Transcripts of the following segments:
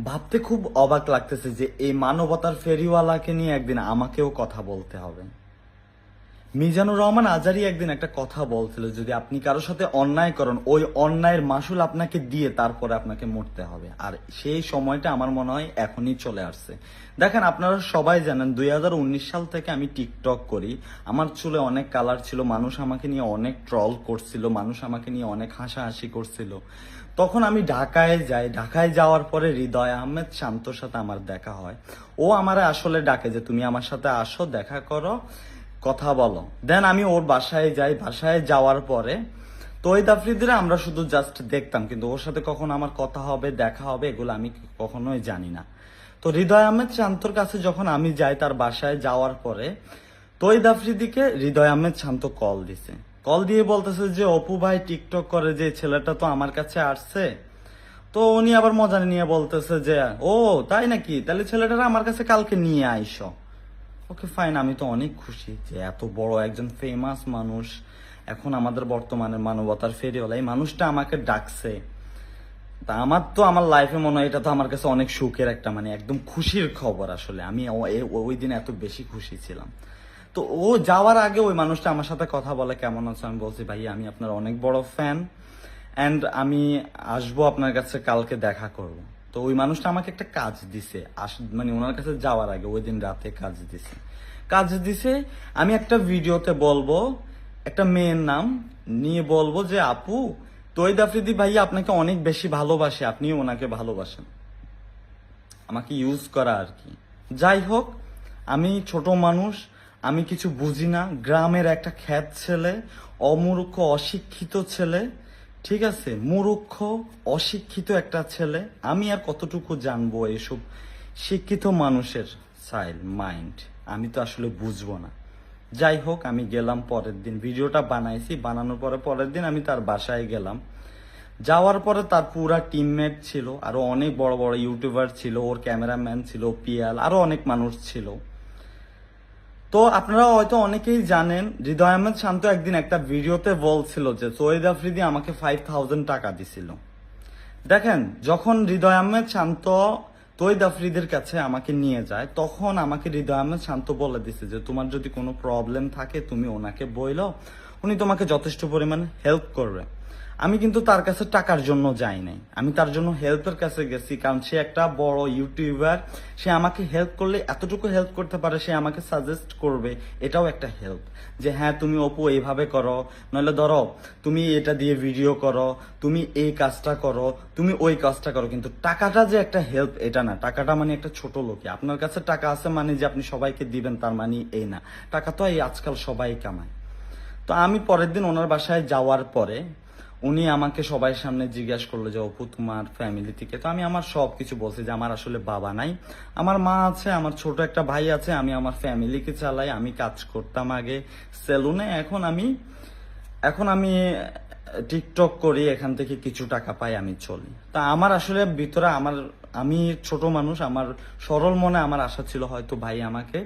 ভাবতে খুব অবাক লাগতেছে যে এই মানবতার ফেরিওয়ালাকে নিয়ে একদিন আমাকেও কথা বলতে হবে। মিজানুর রহমান আজারি একদিন একটা কথা বলছিল, যদি আপনি কারোর সাথে অন্যায় করেন, ওই অন্যায়ের মাসুল আপনাকে দিয়ে তারপরে আপনাকে মরতে হবে। আর সেই সময়টা আমার মনে হয় এখনই চলে আসছে। দেখেন, আপনারা সবাই জানেন দু হাজার উনিশ সাল থেকে আমি টিকটক করি। আমার চুলে অনেক কালার ছিল, মানুষ আমাকে নিয়ে অনেক ট্রল করছিল, মানুষ আমাকে নিয়ে অনেক হাসাহাসি করছিল। তখন আমি ঢাকায় যাই। ঢাকায় যাওয়ার পরে হৃদয় আহমেদ শান্তর সাথে আমার দেখা হয়। ও আমার আসলে ডাকে যে, তুমি আমার সাথে আসো, দেখা করো। কথা বলো। দেন আমি ওর বাসায় যাই। বাসায় যাওয়ার পরে তৈদ আফ্রিদিরা আমরা শুধু জাস্ট দেখতাম, কিন্তু ওর সাথে কখন আমার কথা হবে, দেখা হবে, এগুলো আমি কখনোই জানি না। তো হৃদয় আহমেদ শান্তর কাছে যখন আমি যাই তার বাসায় যাওয়ার পরে তৈদ আফ্রিদিকে হৃদয় আহমেদ শান্ত কল দিছে। কল দিয়ে বলতেছে যে, অপু ভাই টিকটক করে যে ছেলেটা তো আমার কাছে আসছে। তো উনি আবার মজা নিয়ে বলতেছে যে, ও, তাই নাকি? তাহলে ছেলেটারা আমার কাছে কালকে নিয়ে আইসো। ওকে ফাইন আমি তো অনেক খুশি যে এত বড় একজন ফেমাস মানুষ। এখন আমাদের বর্তমানে মানবতার ফেরিওয়ালা, এই মানুষটা আমাকে ডাকছে। তা আমার তো আমার লাইফে মনে হয় এটা তো আমার কাছে অনেক সুখের একটা মানে একদম খুশির খবর আসলে। আমি ওই দিন এত বেশি খুশি ছিলাম। তো ও যাওয়ার আগে ওই মানুষটা আমার সাথে কথা বলে, কেমন আছে? আমি বলছি ভাই আমি আপনার অনেক বড় ফ্যান অ্যান্ড আমি আসব আপনার কাছে কালকে দেখা করব। তো ওই মানুষটা আমাকে একটা কাজ দিছে। আস মানে ওনার কাছে যাওয়ার আগে, ওই দিন রাতে কাজ দিছে। কাজ দিছে, আমি একটা ভিডিওতে বলব, একটা মেয়ের নাম নিয়ে বলব যে, আপু তৈদ আফ্রিদি ভাই আপনাকে অনেক বেশি ভালোবাসে আপনি ওনাকে ভালোবাসেন। আমাকে ইউজ করা আর কি। যাই হোক, আমি ছোট মানুষ, আমি কিছু বুঝি না। গ্রামের একটা খ্যাত ছেলে, অমূর্খ, অশিক্ষিত ছেলে ঠিক আছে, মূর্খ, অশিক্ষিত একটা ছেলে। আমি আর কতটুকু জানব এসব শিক্ষিত মানুষের? সাইল মাইন্ড আমি তো আসলে বুঝব না। যাই হোক, আমি গেলাম পরের দিন। ভিডিওটা বানাইছি, বানানোর পরে পরের দিন আমি তার বাসায় গেলাম। যাওয়ার পরে তার পুরা টিমমেট ছিল, আরও অনেক বড় বড় ইউটিউবার ছিল, ওর ক্যামেরাম্যান ছিল, পিয়াল, আরও অনেক মানুষ ছিল। তো আপনারা হয়তো অনেকেই জানেন, হৃদয় আহমেদ শান্ত একদিন একটা ভিডিওতে বলছিল যে, সৈয়দ আফ্রিদি আমাকে ফাইভ থাউজেন্ড টাকা দিছিল। দেখেন, যখন হৃদয় আহমেদ শান্ত তৈদ আফ্রিদের কাছে আমাকে নিয়ে যায়, তখন আমাকে হৃদয় আহমেদ শান্ত বলে দিছে যে, তোমার যদি কোনো প্রবলেম থাকে, তুমি ওনাকে বইলো, উনি তোমাকে যথেষ্ট পরিমাণ হেল্প করবে। আমি কিন্তু তার কাছে টাকার জন্য যাই নাই। আমি তার জন্য হেল্পের কাছে গেছি, কারণ সে একটা বড় ইউটিউবার। সে আমাকে হেল্প করলে এতটুকু হেল্প করতে পারে, সে আমাকে সাজেস্ট করবে, এটাও একটা হেল্প। যে হ্যাঁ তুমি অপু, এইভাবে করো। নইলে ধরো, তুমি এটা দিয়ে ভিডিও করো, তুমি এই কাজটা করো, তুমি ওই কাজটা করো। কিন্তু টাকাটা যে একটা হেল্প, এটা না। টাকাটা মানে একটা ছোট লোকে আপনার কাছে টাকা আছে মানে যে আপনি সবাইকে দিবেন, তার মানে এই না। টাকা তো এই আজকাল সবাই কামায়। তো আমি পরের দিন ওনার বাসায় যাওয়ার পরে উনি আমাকে সবাই সামনে জিজ্ঞাসা করল যে, অপু, তোমার ফ্যামিলি থেকে? তো আমি আমার সব কিছু বলছি যে, আমার আসলে বাবা নাই। আমার মা আছে, আমার ছোট একটা ভাই আছে, আমি আমার ফ্যামিলিকে চালাই, আমি কাজ করতাম আগে সেলুনে। এখন আমি এখন আমি টিকটক করি, এখান থেকে কিছু টাকা পাই, আমি চলি। তা আমার আসলে ভিতরে আমার, আমি ছোট মানুষ, আমার সরল মনে আমার আশা ছিল হয়তো ভাই আমাকে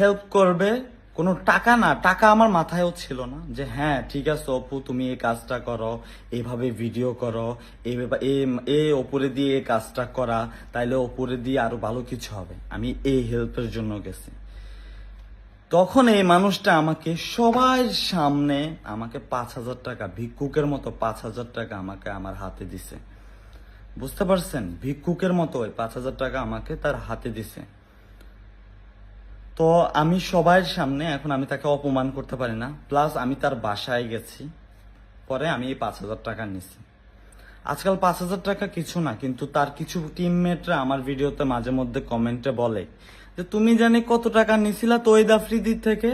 হেল্প করবে। কোনো টাকা না, টাকা আমার মাথায়ও ছিল না যে হ্যাঁ ঠিক আছে অপু, তুমি এই কাজটা করো এইভাবে ভিডিও করো এইভাবে এ- এ ওপরে দিয়ে এই কাজটা করা, তাইলে ওপরে দিয়ে আরও ভালো কিছু হবে। আমি এই হেল্পের জন্য গেছি। তখন এই মানুষটা আমাকে, সবার সামনে আমাকে পাঁচ হাজার টাকা, ভিক্ষুকের মতো পাঁচ হাজার টাকা আমাকে আমার হাতে দিছে। বুঝতে পারছেন? ভিক্ষুকের মতো ওই পাঁচ হাজার টাকা আমাকে তার হাতে দিছে। তো আমি সবার সামনে, এখন আমি তাকে অপমান করতে পারি না। প্লাস আমি তার বাসায় গেছি। পরে আমি এই পাঁচ হাজার টাকা নিছি। আজকাল পাঁচ হাজার টাকা কিছু না, কিন্তু তার কিছু টিমমেটরা আমার ভিডিওতে মাঝে মধ্যে কমেন্টে বলে যে, তুমি জানি কত টাকা নিছিলা তৈদ আফ্রিদি থেকে?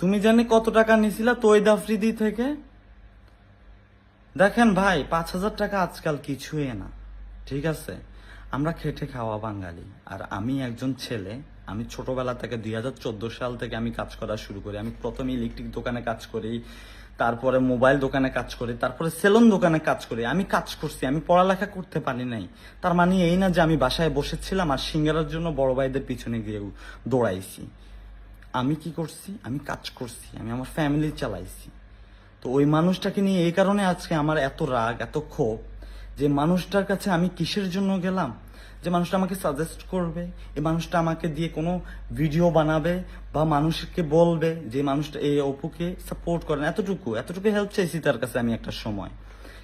তুমি জানি কত টাকা নিছিলা তৈদ আফ্রিদি থেকে? দেখেন ভাই, পাঁচ হাজার টাকা আজকাল কিছুই না, ঠিক আছে? আমরা খেটে খাওয়া বাঙালি, আর আমি একজন ছেলে, আমি ছোটবেলা থেকে দুই হাজার চোদ্দ সাল থেকে আমি কাজ করা শুরু করি। আমি প্রথমে ইলেকট্রিক দোকানে কাজ করি, তারপরে মোবাইল দোকানে কাজ করি, তারপরে সেলুন দোকানে কাজ করি। আমি কাজ করছি, আমি পড়ালেখা করতে পারি নাই। তার মানে এই না যে আমি বাসায় বসেছিলাম আর সিঙ্গারার জন্য বড় ভাইদের পিছনে গিয়ে দৌড়াইছি। আমি কি করছি? আমি কাজ করছি, আমি আমার ফ্যামিলি চালাইছি। তো ওই মানুষটাকে নিয়ে এই কারণে আজকে আমার এত রাগ, এত ক্ষোভ যে মানুষটার কাছে আমি কিসের জন্য গেলাম? যে মানুষটা আমাকে সাজেস্ট করবে এই মানুষটা আমাকে দিয়ে কোনো ভিডিও বানাবে বা মানুষকে বলবে যে মানুষটা এই অপুকে সাপোর্ট করেন এতটুকু এতটুকু হেল্প চাইছি তার কাছে আমি একটা সময়।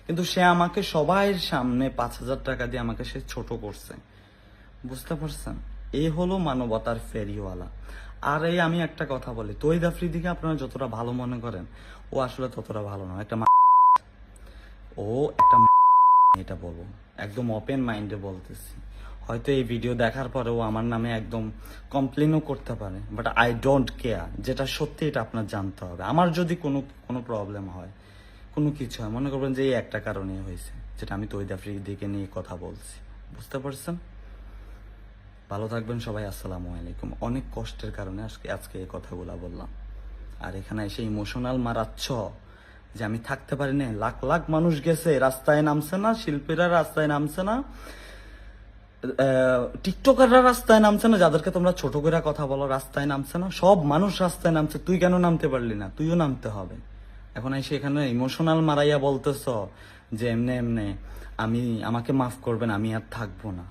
কিন্তু সে আমাকে সবাইয়ের সামনে পাঁচ হাজার টাকা দিয়ে আমাকে সে ছোট করছে। বুঝতে পারছেন? এ হলো মানবতার ফেরিওয়ালা। আর এই আমি একটা কথা বলি তৈদ আফ্রিদিকে আপনারা যতটা ভালো মনে করেন, ও আসলে ততটা ভালো নয় একটা ও একটা এটা বলব। একদম ওপেন মাইন্ডে বলতেছি। হয়তো এই ভিডিও দেখার পরে ও আমার নামে একদম কমপ্লেনও করতে পারে বাট আই ডোন্ট কেয়ার যেটা সত্যি এটা আপনার জানতে হবে। আমার যদি কোনো কোনো প্রবলেম হয়, কোনো কিছু হয়, মনে করবেন যে এই একটা কারণে হয়েছে, যেটা আমি তৈদ আফ্রিদিকে নিয়ে কথা বলছি। বুঝতে পারছেন? ভালো থাকবেন সবাই, আসসালামু আলাইকুম। অনেক কষ্টের কারণে আজকে আজকে এই কথাগুলো বললাম। আর এখানে এসে ইমোশনাল মারাচ্ছ। যে আমি থাকতে পারি না লাখ লাখ মানুষ গেছে, রাস্তায় নামছে না, শিল্পীরা রাস্তায় নামছে না টিকটকাররা রাস্তায় নামছে না, যাদেরকে তোমরা ছোট করে কথা বলো, রাস্তায় নামছে না। সব মানুষ রাস্তায় নামছে। তুই কেন নামতে পারলি না? তুইও নামতে হবে। এখন এসে এখানে ইমোশনাল মারাইয়া বলতেছ যে এমনে এমনে, আমি, আমাকে মাফ করবেন, আমি আর থাকব না।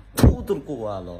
তোর কোয়ালো